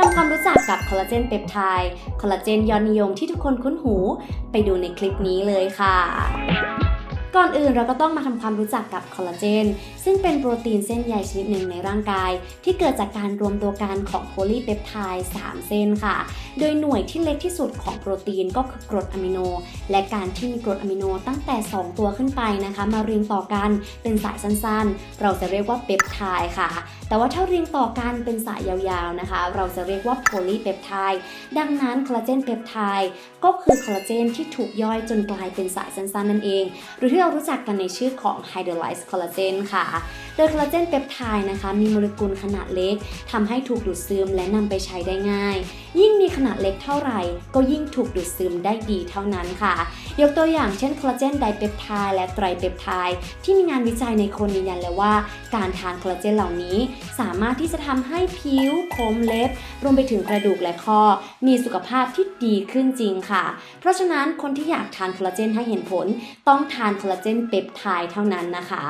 ทำความรู้จักกับคอลลาเจนเปปไทด์คอลลาเจนยอดนิยมที่ทุกคนคุ้นหู ไปดูในคลิปนี้เลยค่ะก่อนอื่นเราก็ต้องมาทำความรู้จักกับคอลลาเจน ซึ่งเป็นโปรตีนเส้นใยชนิดหนึ่งในร่างกาย ที่เกิดจากการรวมตัวกันของโพลีเปปไทด์3เส้นค่ะ โดยหน่วยที่เล็กที่สุดของโปรตีนก็คือกรดอะมิโน และการที่มีกรดอะมิโนตั้งแต่ 2 ตัวขึ้นไปนะคะ มาเรียงต่อกันเป็นสายสั้นๆ เราจะเรียกว่าเปปไทด์ค่ะ แต่ว่าถ้าเรียงต่อกันเป็นสายยาวๆนะคะ เราจะเรียกว่าโพลีเปปไทด์ดังนั้นคอลลาเจนเปปไทด์ก็คือคอลลาเจนที่ถูกย่อยจนกลายเป็นสายสั้นๆนั่นเอง หรือที่เรารู้จักกันในชื่อของ hydrolyzed collagen ค่ะ โดยคอลลาเจนเปปไทด์นะคะมีโมเลกุลขนาดเล็กทำให้ถูกดูดซึมและนำไปใช้ได้ง่าย ยิ่ง ขนาดเล็กเท่าไหร่ ก็ยิ่งถูกดูดซึมได้ดีเท่านั้นค่ะ ยกตัวอย่างเช่นคอลลาเจนไดเปปไทด์และไตรเปปไทด์ที่มีงานวิจัยในคนยืนยันเลยว่า การทานคอลลาเจนเหล่านี้ สามารถที่จะทำให้ผิวผมเล็บ รวมไปถึงกระดูกและข้อมีสุขภาพที่ดีขึ้นจริงค่ะ เพราะฉะนั้นคนที่อยากทานคอลลาเจนให้เห็นผล ต้องทานคอลลาเจนเปปไทด์เท่านั้นนะคะ